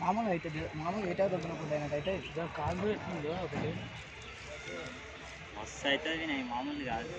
మామూలుగా అయితే మామూలుగా ఎయిట్ అవుతుంది అనుకుంటా అయితే కాంగ్రెస్ ఒకటి. మస్తు అవుతుంది మామూలు కాదు.